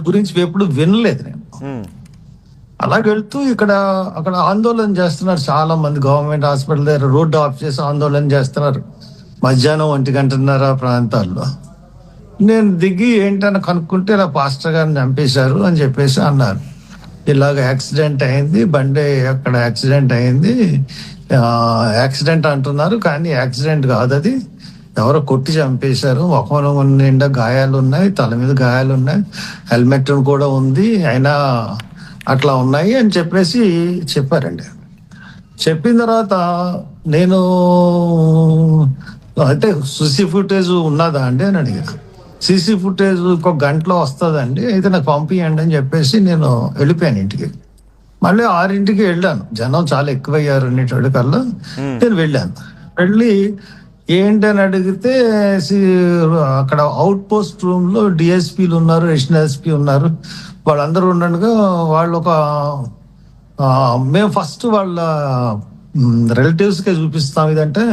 గురించి ఎప్పుడు వినలేదు నేను. అలాగ వెళ్తూ ఇక్కడ అక్కడ ఆందోళన చేస్తున్నారు చాలా మంది గవర్నమెంట్ హాస్పిటల్ దగ్గర రోడ్డు ఆఫ్ చేసి ఆందోళన చేస్తున్నారు. మధ్యాహ్నం ఒంటి గంటన్నర ప్రాంతాల్లో. నేను దిగి ఏంటని కనుక్కుంటే ఇలా పాస్టర్ గారిని చంపేశారు అని చెప్పేసి అన్నారు. ఇలాగ యాక్సిడెంట్ అయింది బండి అక్కడ యాక్సిడెంట్ అయింది. యాక్సిడెంట్ అంటున్నారు కానీ యాక్సిడెంట్ కాదు అది ఎవరో కొట్టి చంపేశారు. ముఖం నిండా గాయాలు ఉన్నాయి తల మీద గాయాలు ఉన్నాయి. హెల్మెట్ కూడా ఉంది అయినా అట్లా ఉన్నాయి అని చెప్పేసి చెప్పారండి. చెప్పిన తర్వాత నేను అంటే సీసీ ఫుటేజ్ ఉన్నదా అండి అని అడిగా. సీసీ ఫుటేజ్ ఒక గంటలో వస్తుందండి అయితే నాకు పంపించండి అని చెప్పేసి నేను వెళ్ళిపోయాను ఇంటికి. మళ్ళీ ఆరింటికి వెళ్ళాను. జనం చాలా ఎక్కువయ్యారు అనేటువంటి కల్లా. నేను వెళ్ళాను. వెళ్ళి ఏంటి అని అడిగితే అక్కడ అవుట్ పోస్ట్ రూమ్లో డిఎస్పీలు ఉన్నారు ఎస్ఎన్ ఎస్పీ ఉన్నారు. వాళ్ళందరూ ఉండగా వాళ్ళు ఒక మేము ఫస్ట్ వాళ్ళ రిలేటివ్స్ కే చూపిస్తాం. ఇదంటే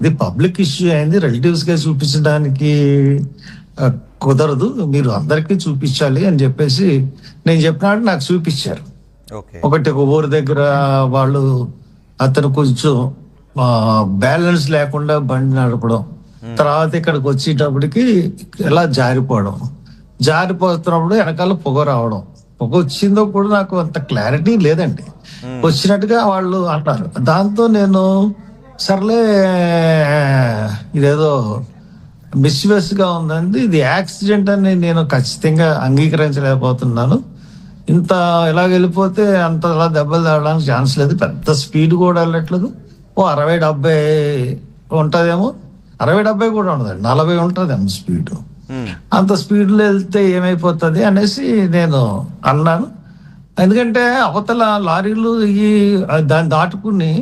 ఇది పబ్లిక్ ఇష్యూ అయింది. రిలేటివ్స్ కే చూపించడానికి కుదరదు. మీరు అందరికీ చూపించాలి అని చెప్పేసి నేను చెప్పినట్టు నాకు చూపించారు. ఒకటి ఒక ఊరి దగ్గర వాళ్ళు అతను కొంచెం బ్యాలెన్స్ లేకుండా బండి నడపడం. తర్వాత ఇక్కడికి వచ్చేటప్పటికి ఇలా జారిపోవడం. జారిపోతున్నప్పుడు వెనకాల పొగ రావడం. పొగ వచ్చిందో కూడా నాకు అంత క్లారిటీ లేదండి. వచ్చినట్టుగా వాళ్ళు అంటారు. దాంతో నేను సర్లే ఇదేదో మిస్యూస్గా ఉందండి ఇది యాక్సిడెంట్ అని నేను ఖచ్చితంగా అంగీకరించలేకపోతున్నాను. ఇంత ఇలా వెళ్ళిపోతే అంత అలా దెబ్బలు తాగడానికి ఛాన్స్ లేదు. పెద్ద స్పీడ్ కూడా వెళ్ళట్లేదు. ఓ అరవై డెబ్బై ఉంటదేమో. అరవై డెబ్బై కూడా ఉండదు నలభై ఉంటుందేమో స్పీడ్. అంత స్పీడ్లో వెళ్తే ఏమైపోతుంది అనేసి నేను అన్నాను. ఎందుకంటే అవతల లారీలు ఈ దాన్ని దాటుకుని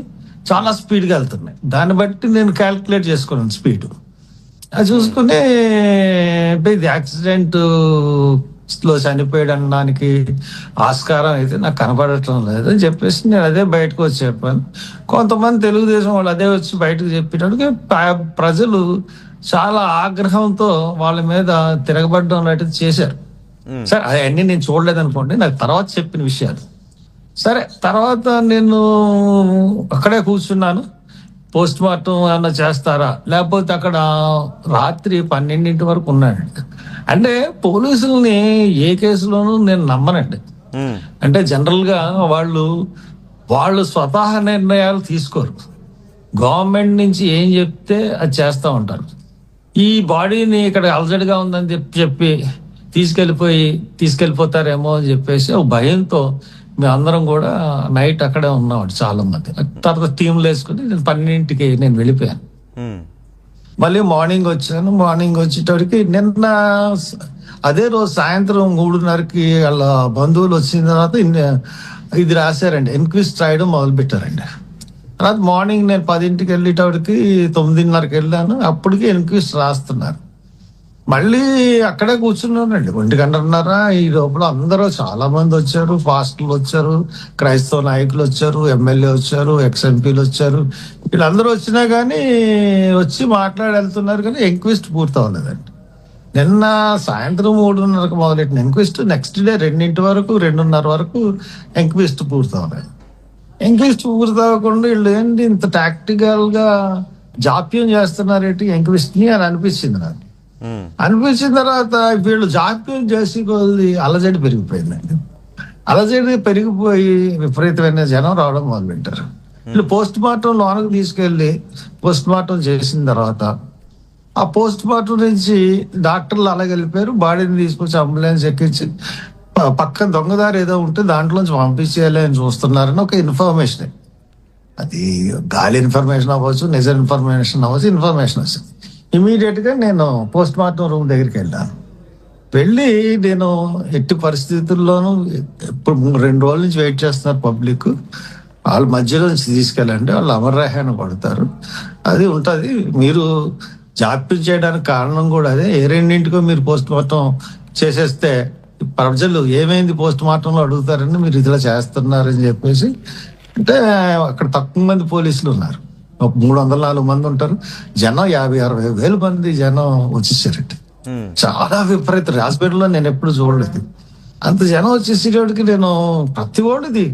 చాలా స్పీడ్గా వెళ్తున్నాయి. దాన్ని బట్టి నేను క్యాల్కులేట్ చేసుకున్నాను స్పీడ్. అది చూసుకుని ఇది యాక్సిడెంట్ లో చనిపోయాడు అనడానికి ఆస్కారం అయితే నాకు కనపడటం లేదు అని చెప్పేసి నేను అదే బయటకు వచ్చి చెప్పాను. కొంతమంది తెలుగుదేశం వాళ్ళు అదే వచ్చి బయటకు ప- ప్రజలు చాలా ఆగ్రహంతో వాళ్ళ మీద తిరగబడడం లాంటిది చేశారు. సరే అవన్నీ నేను చూడలేదు అనుకోండి నాకు తర్వాత చెప్పిన విషయాలు. సరే తర్వాత నేను అక్కడే కూర్చున్నాను. పోస్ట్ మార్టం ఏమన్నా చేస్తారా? లేకపోతే అక్కడ రాత్రి పన్నెండింటి వరకు ఉన్నాను అంటే పోలీసుల్ని ఏ కేసులోనూ నేను నమ్మనండి. అంటే జనరల్గా వాళ్ళు వాళ్ళు స్వతహా నిర్ణయాలు తీసుకోరు. గవర్నమెంట్ నుంచి ఏం చెప్తే అది చేస్తూ ఉంటారు. ఈ బాడీని ఇక్కడ అలజడిగా ఉందని చెప్పి చెప్పి తీసుకెళ్ళిపోయి తీసుకెళ్ళిపోతారేమో అని చెప్పేసి ఒక భయంతో మేమందరం కూడా నైట్ అక్కడే ఉన్నాం చాలా మంది తర్వాత టీంలు వేసుకుని నేను పన్నెండింటికి నేను వెళ్ళిపోయాను. మళ్ళీ మార్నింగ్ వచ్చాను. మార్నింగ్ వచ్చేటప్పటికి నిన్న అదే రోజు సాయంత్రం మూడున్నరకి వాళ్ళ బంధువులు వచ్చిన తర్వాత ఇది రాశారండి. ఎన్క్విస్ట్ రాయడం మొదలు పెట్టారండి తర్వాత మార్నింగ్ నేను పదింటికి వెళ్ళేటప్పటికి తొమ్మిదిన్నరకి వెళ్ళాను. అప్పటికి ఎన్క్విస్ట్ రాస్తున్నారు. మళ్ళీ అక్కడే కూర్చున్నానండి. ఒంటి గంటన్నర ఈ లోపల అందరూ చాలా మంది వచ్చారు. పాస్టర్లు వచ్చారు క్రైస్తవ నాయకులు వచ్చారు ఎమ్మెల్యే వచ్చారు ఎక్స్ ఎంపీలు వచ్చారు. వీళ్ళందరూ వచ్చినా కానీ వచ్చి మాట్లాడి వెళ్తున్నారు కానీ ఎంక్విస్ట్ పూర్తి అవ్వలేదండి. నిన్న సాయంత్రం మూడున్నరకు మొదలెట్టిన ఎంక్విస్ట్ నెక్స్ట్ డే రెండింటి వరకు రెండున్నర వరకు ఎంక్విస్ట్ పూర్తి అవ్వలేదు. ఎంక్విస్ట్ పూర్తి అవ్వకుండా వీళ్ళు ఏంటి ఇంత టాక్టికల్గా జాప్యం చేస్తున్నారేంటి ఎంక్విస్ట్ని అని అనిపించింది నాకు. అనిపించిన తర్వాత వీళ్ళు జాప్యం చేసి కొద్ది అలజడి పెరిగిపోయిందండి అలజడి పెరిగిపోయి విపరీతమైన జనం రావడం మొదలుపెట్టారు. వీళ్ళు పోస్ట్ మార్టం లోనకు తీసుకెళ్ళి పోస్ట్ మార్టం చేసిన తర్వాత ఆ పోస్ట్ మార్టం నుంచి డాక్టర్లు అలాగే వెళ్ళిపోయారు. బాడీని తీసుకొచ్చి అంబులెన్స్ ఎక్కించి పక్కన దొంగదారి ఏదో ఉంటే దాంట్లోంచి పంపించేయాలి అని చూస్తున్నారని ఒక ఇన్ఫర్మేషన్. అది గాలి ఇన్ఫర్మేషన్ అవ్వచ్చు నిజ ఇన్ఫర్మేషన్ అవ్వచ్చు ఇన్ఫర్మేషన్ వచ్చింది ఇమీడియట్గా నేను పోస్ట్ మార్టం రూమ్ దగ్గరికి వెళ్ళాను. వెళ్ళి నేను ఎట్టి పరిస్థితుల్లోనూ ఇప్పుడు రెండు రోజుల నుంచి వెయిట్ చేస్తున్నారు పబ్లిక్ వాళ్ళ మధ్యలో నుంచి తీసుకెళ్ళండి వాళ్ళు అమర్రాహాన్ని పడతారు అది ఉంటుంది. మీరు జాప్యం చేయడానికి కారణం కూడా అదే. ఏ రెండింటికో మీరు పోస్ట్ మార్టం చేసేస్తే ప్రజలు ఏమైంది పోస్ట్ మార్టంలో అడుగుతారని మీరు ఇదిలా చేస్తున్నారని చెప్పేసి అంటే అక్కడ తక్కువ మంది పోలీసులు ఉన్నారు. ఒక మూడు వందల నాలుగు మంది ఉంటారు. జనం యాభై అరవై వేల మంది జనం వచ్చేసారండి. ఉమ్, చాలా విపరీత. హాస్పిటల్లో నేను ఎప్పుడు చూడలేదు. అంత జనం వచ్చేసేటోడికి నేను ప్రతి ఓడిది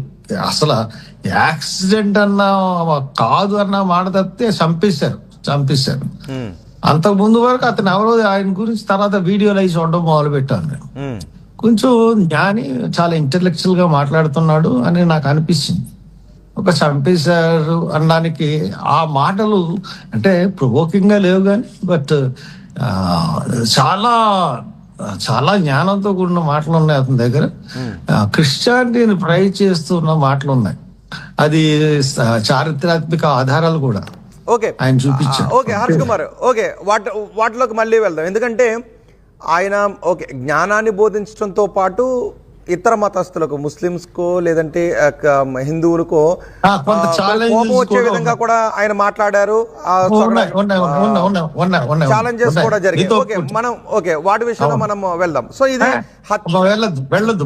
అసలు యాక్సిడెంట్ అన్న కాదు అన్న మాట తప్పితే చంపేశారు. చంపేశారు. అంతకు ముందు వరకు అతను ఎవరో ఆయన గురించి తర్వాత వీడియోలు అవి చూడడం మొదలు పెట్టాను నేను కొంచెం జ్ఞాని చాలా ఇంటెలెక్చువల్గా మాట్లాడుతున్నాడు అని నాకు అనిపించింది. ఒక చంపేశారు అనడానికి ఆ మాటలు అంటే ప్రొవోకింగ్గా లేవు కానీ బట్ చాలా చాలా జ్ఞానంతో కూడిన మాటలు ఉన్నాయి అతని దగ్గర. క్రిస్టియానిటీని ప్రై చేస్తున్న మాటలు ఉన్నాయి. అది చారిత్రాత్మక ఆధారాలు కూడా. ఓకే ఆయన చూపించారు. ఓకే హర్ష్ కుమార్ ఓకే వాటి వాటిలోకి మళ్ళీ వెళ్దాం. ఎందుకంటే ఆయన ఓకే జ్ఞానాన్ని బోధించడంతో పాటు ఇతర మతస్థులకు ముస్లిమ్స్కో లేదంటే హిందువులకో కోపం వచ్చే విధంగా కూడా ఆయన మాట్లాడారు. ఛాలెంజెస్. కూడా జరిగాయి. మీతో ఓకే మనం ఓకే వాటి విషయంలో మనం వెళ్దాం. సో ఇది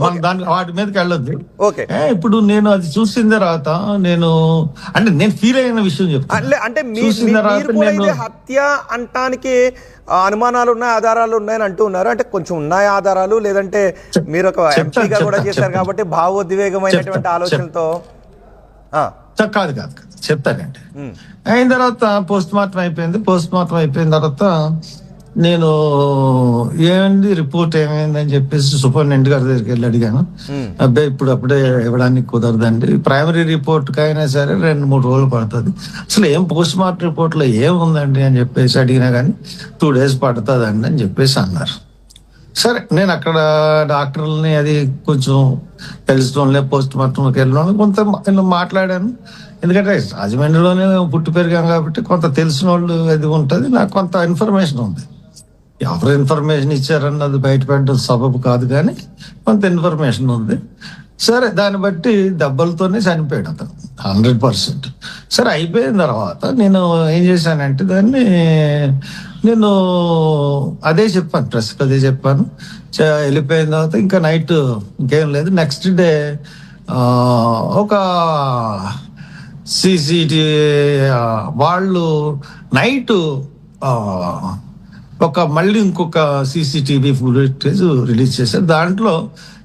మనం దాని వాటి మీదకి వెళ్ళొద్దు. ఓకే ఇప్పుడు నేను అది చూసిన తర్వాత నేను అంటే నేను ఫీల్ అయిన విషయం చెప్తాను అంటే మీరు హత్య అంటానికి అనుమానాలు ఉన్నాయి ఆధారాలు ఉన్నాయని అంటూ ఉన్నారు. అంటే కొంచెం ఉన్నాయి ఆధారాలు లేదంటే మీరు ఒక ఎంపీగా కూడా చేశారు. కాబట్టి భావోద్వేగమైనటువంటి ఆలోచనతో కాదు కాదు చెప్తానండి. అయిన తర్వాత పోస్ట్ మార్టం అయిపోయింది పోస్ట్ మార్టం అయిపోయిన తర్వాత నేను ఏమైంది? రిపోర్ట్ ఏమైందని చెప్పేసి సూపరింటెండెంట్ గారి దగ్గరికి వెళ్ళి అడిగాను. అబ్బాయి ఇప్పుడు అప్పుడే ఇవ్వడానికి కుదరదండి. ప్రైమరీ రిపోర్ట్ అయినా సరే రెండు మూడు రోజులు పడుతుంది. అసలు ఏం పోస్ట్ మార్టం రిపోర్ట్లో ఏముందండి అని చెప్పేసి అడిగినా కానీ టూ డేస్ పడుతుందండి అని చెప్పేసి అన్నారు. సరే నేను అక్కడ డాక్టర్లని అది కొంచెం తెలుసుకోలే పోస్ట్ మార్టంకి వెళ్ళిన కొంత నేను మాట్లాడాను. ఎందుకంటే రాజమండ్రిలోనే పుట్టి పెరిగాం కాబట్టి కొంత తెలిసిన వాళ్ళు అది ఉంటుంది నాకు కొంత ఇన్ఫర్మేషన్ ఉంది. ఎవరు ఇన్ఫర్మేషన్ ఇచ్చారన్నది బయటపెట్టడం సబబు కాదు కానీ కొంత ఇన్ఫర్మేషన్ ఉంది. సరే దాన్ని బట్టి దెబ్బలతోనే చనిపోయాడు అతను. Hundred percent. సరే అయిపోయిన తర్వాత నేను ఏం చేశానంటే దాన్ని నేను అదే చెప్పాను ప్రెస్కి అదే చెప్పాను. చ- వెళ్ళిపోయిన తర్వాత ఇంకా నైట్ ఇంకేం లేదు. నెక్స్ట్ డే ఒక సిసిటి వాళ్ళు నైట్ ఒక మళ్ళీ ఇంకొక సీసీటీవీ ఫుటేజ్ రిలీజ్ చేశారు. దాంట్లో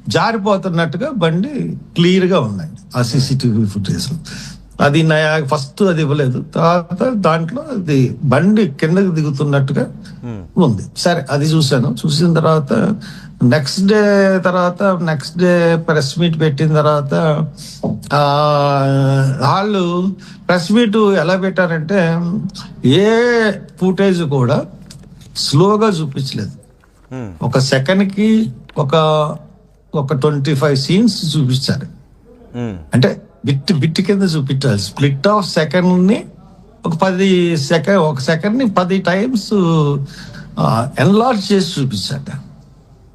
జారిపోతున్నట్టుగా బండి క్లియర్గా ఉందండి ఆ సీసీటీవీ ఫుటేజ్ అది నయా ఫస్ట్ అది ఇవ్వలేదు. తర్వాత దాంట్లో అది బండి కిందకి దిగుతున్నట్టుగా ఉంది. సరే అది చూశాను. చూసిన తర్వాత నెక్స్ట్ డే తర్వాత నెక్స్ట్ డే ప్రెస్ మీట్ పెట్టిన తర్వాత ఆ, వాళ్ళు ప్రెస్ మీట్ ఎలా పెట్టారంటే ఏ ఫుటేజ్ కూడా స్లోగా చూపించలేదు. ఒక సెకండ్కి ఒక ఒక ట్వంటీ ఫైవ్ సీన్స్ చూపించారు అంటే బిట్ బిట్ కింద చూపించాలి స్ప్లిట్ ఆఫ్ సెకండ్ని ఒక పది సెకండ్ ఒక సెకండ్ని పది టైమ్స్ ఎన్లార్జ్ చేసి చూపించాట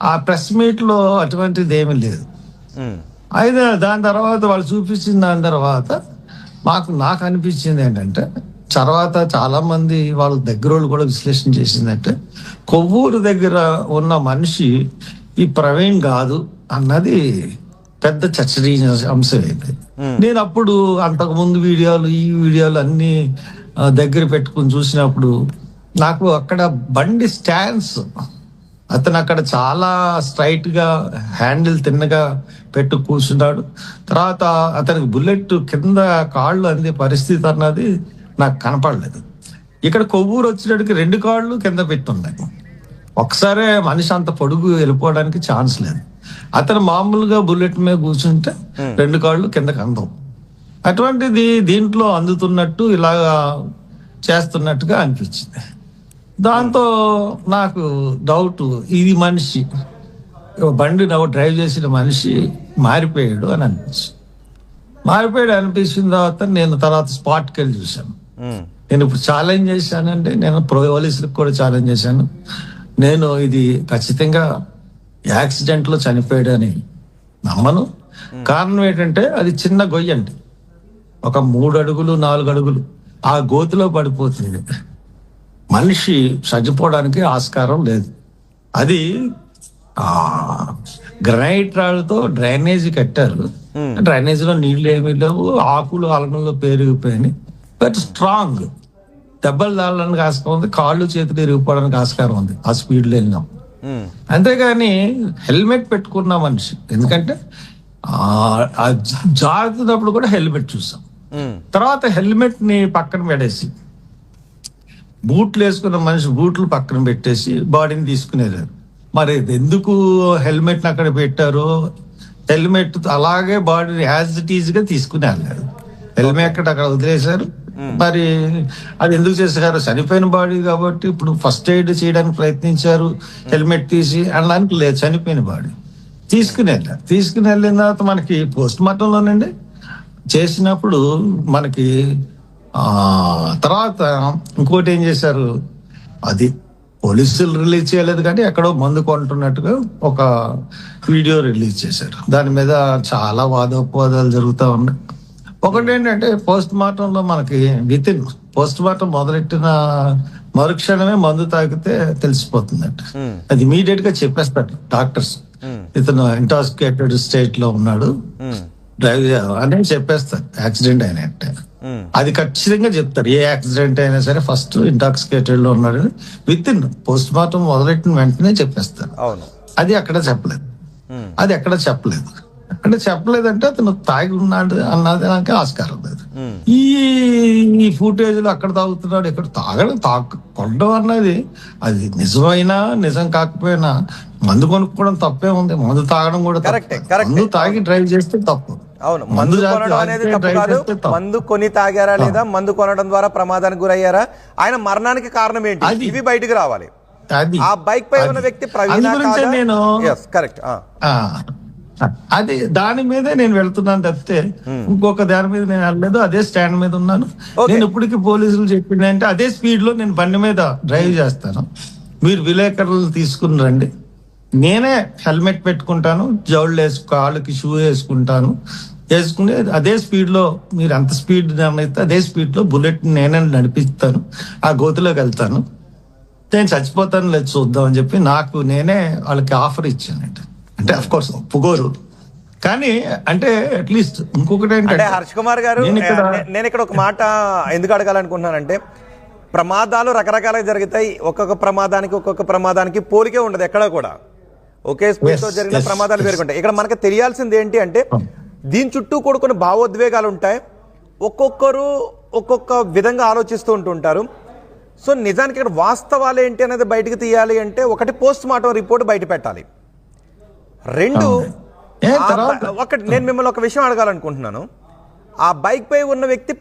ఆ ప్రెస్ మీట్లో అటువంటిది ఏమీ లేదు. అయితే దాని తర్వాత వాళ్ళు చూపించిన దాని తర్వాత మాకు నాకు అనిపించింది ఏంటంటే తర్వాత చాలా మంది వాళ్ళ దగ్గర వాళ్ళు కూడా విశ్లేషణ చేసిందంటే కొవ్వూరు దగ్గర ఉన్న మనిషి ఈ ప్రవీణ్ కాదు అన్నది పెద్ద చర్చనీయ అంశం అయింది నేను అప్పుడు అంతకు ముందు వీడియోలు ఈ వీడియోలు అన్ని దగ్గర పెట్టుకుని చూసినప్పుడు నాకు అక్కడ బండి స్టాండ్స్ అతను అక్కడ చాలా స్ట్రైట్గా హ్యాండిల్ తిన్నగా పెట్టు కూర్చున్నాడు. తర్వాత అతనికి బుల్లెట్ కింద కాళ్ళు అందే పరిస్థితి అన్నది నాకు కనపడలేదు. ఇక్కడ కొవ్వూరు వచ్చినట్టుకి రెండు కాళ్ళు కింద పెట్టున్నాయి. ఒకసారే మనిషి అంత పొడుగు వెళ్ళిపోవడానికి ఛాన్స్ లేదు. అతను మామూలుగా బుల్లెట్ మీద కూర్చుంటే రెండు కాళ్ళు కిందకి అందవు అటువంటిది దీంట్లో అందుతున్నట్టు ఇలాగా చేస్తున్నట్టుగా అనిపించింది. దాంతో నాకు డౌట్ ఇది మనిషి. బండి నవ్వు డ్రైవ్ చేసిన మనిషి మారిపోయాడు అని అనిపించింది. మారిపోయాడు అనిపించిన తర్వాత నేను తర్వాత స్పాట్కి వెళ్ళి చూశాను. నేను ఇప్పుడు ఛాలెంజ్ చేశానంటే నేను పోలీసులకు కూడా ఛాలెంజ్ చేశాను. నేను ఇది ఖచ్చితంగా యాక్సిడెంట్లో చనిపోయాడు అని నమ్మను కారణం ఏంటంటే అది చిన్న గొయ్యి అండి. ఒక మూడు అడుగులు నాలుగు అడుగులు ఆ గోతిలో పడిపోతుంది. మనిషి చచ్చిపోవడానికి ఆస్కారం లేదు. అది ఆ గ్రనైట్ రాళ్ళతో డ్రైనేజ్ కట్టారు. డ్రైనేజ్లో నీళ్ళు ఏమీ లేవు ఆకులు అలగంలో పెరిగిపోయినాయి బట్ స్ట్రాంగ్. దెబ్బలు తాళడానికి ఆస్కారం ఉంది కాళ్ళు చేతులు ఇరిగిపోవడానికి ఆస్కారం ఉంది ఆ స్పీడ్లో వెళ్ళినాం. అంతేగాని హెల్మెట్ పెట్టుకున్న మనిషి ఎందుకంటే జారుతున్నప్పుడు కూడా హెల్మెట్ చూసాం. తర్వాత హెల్మెట్ని పక్కన పెడేసి బూట్లు వేసుకున్న మనిషి బూట్లు పక్కన పెట్టేసి బాడీని తీసుకునేది మరి ఎందుకు హెల్మెట్ అక్కడ పెట్టారు? హెల్మెట్ అలాగే బాడీని యాజ్ ఇట్ ఈజ్గా తీసుకుని వెళ్ళారు. హెల్మెట్ అక్కడ అక్కడ వదిలేశారు. మరి అది ఎందుకు చేశారు? చనిపోయిన బాడీ కాబట్టి ఇప్పుడు ఫస్ట్ ఎయిడ్ చేయడానికి ప్రయత్నించారు హెల్మెట్ తీసి అనడానికి లేదు చనిపోయిన బాడీ. తీసుకుని వెళ్ళారు తీసుకుని వెళ్ళిన తర్వాత మనకి పోస్ట్ మార్టంలోనండి చేసినప్పుడు మనకి ఆ తర్వాత ఇంకోటి ఏం చేశారు? అది పోలీసులు రిలీజ్ చేయలేదు కానీ ఎక్కడో మందు కొంటున్నట్టుగా ఒక వీడియో రిలీజ్ చేశారు. దాని మీద చాలా వాదోపవాదాలు జరుగుతూ ఉన్నాయి. ఒకటి ఏంటంటే పోస్ట్ మార్టంలో మనకి విత్ ఇన్ పోస్ట్ మార్టం మొదలెట్టిన మరుక్షణమే మందు తాగితే తెలిసిపోతుందంట. ఉమ్, అది ఇమీడియట్గా చెప్పేస్తారు డాక్టర్స్ ఇతను ఇంటాస్కేటెడ్ స్టేట్లో ఉన్నాడు. డ్రైవ్ అని చెప్పేస్తారు యాక్సిడెంట్ అయినట్టే. ఉమ్, అది ఖచ్చితంగా చెప్తారు ఏ యాక్సిడెంట్ అయినా సరే ఫస్ట్ ఇంటాక్సికేటెడ్లో ఉన్నాడు విత్ ఇన్ పోస్ట్ మార్టం మొదలెట్టిన వెంటనే చెప్పేస్తారు అది అక్కడ చెప్పలేదు. అది ఎక్కడ చెప్పలేదు. అక్కడ చెప్పలేదంటే అతను తాగి ఉన్నాడు అన్నది నాకు ఆస్కారం లేదు. ఈ ఈ ఫుటేజ్లో అక్కడ తాగుతున్నాడు ఇక్కడ తాగడం తాగు కొనడం అన్నది అది నిజమైనా నిజం కాకపోయినా మందు కొనుక్కోవడం తప్పే ఉంది. మందు తాగడం కూడా. మందు తాగి డ్రైవ్ చేస్తే తప్పు. అవును మందు కొనడం అనేది తప్పు కాదు. మందు కొని తాగారా లేదా మందు కొనడం ద్వారా ప్రమాదానికి గురయ్యారా? ఆయన మరణానికి కారణం ఏంటి? ఇవి బయటకు రావాలి. ఆ బైక్ పై ఉన్న. వ్యక్తి ప్రవీణ నేను కరెక్ట్ అది దాని మీదే నేను వెళ్తున్నాను తప్పితే ఇంకొక దాని మీద నేను వెళ్ళలేదు అదే స్టాండ్ మీద ఉన్నాను. నేను ఇప్పటికి పోలీసులు చెప్పింది అంటే అదే స్పీడ్లో నేను బండి మీద డ్రైవ్ చేస్తాను. మీరు విలేకరులు తీసుకుని రండి. నేనే హెల్మెట్ పెట్టుకుంటాను జౌళ్ళు వేసు కాళ్ళకి షూ వేసుకుంటాను. వేసుకుని అదే స్పీడ్లో మీరు అంత స్పీడ్ అయితే అదే స్పీడ్లో బుల్లెట్ నేనే నడిపిస్తాను ఆ గోతిలోకి వెళ్తాను. నేను చచ్చిపోతాను లేదు చూద్దాం అని చెప్పి నాకు నేనే వాళ్ళకి ఆఫర్ ఇచ్చానండి అంటే అఫ్ కోర్స్ ఒప్పుకోరు కానీ అంటే అట్లీస్ట్ ఇంకొకటి అంటే ఏంటంటే హర్ష్ కుమార్ గారు నేను ఇక్కడ- ఒక మాట ఎందుకు అడగాలనుకుంటున్నానంటే ప్రమాదాలు రకరకాలుగా జరుగుతాయి. ఒక్కొక్క ప్రమాదానికి ఒక్కొక్క ప్రమాదానికి పోలికే ఉండదు ఎక్కడ కూడా. ఒకే స్పీడ్తో Yes, జరిగిన ప్రమాదాలు. పేర్కొంటాయి ఇక్కడ మనకి తెలియాల్సింది ఏంటి అంటే. దీని చుట్టూ కూడా కొన్ని భావోద్వేగాలు ఉంటాయి. ఒక్కొక్కరు ఒక్కొక్క విధంగా ఆలోచిస్తూ ఉంటుంటారు. సో నిజానికి ఇక్కడ వాస్తవాలు ఏంటి అనేది బయటకు తీయాలి అంటే ఒకటి పోస్ట్ మార్టం రిపోర్ట్ బయట పెట్టాలి. రెండు ఒకటి నేను మిమ్మల్ని ఒక విషయం అడగాలనుకుంటున్నాను. ఆ బైక్ పై ఉన్న వ్యక్తి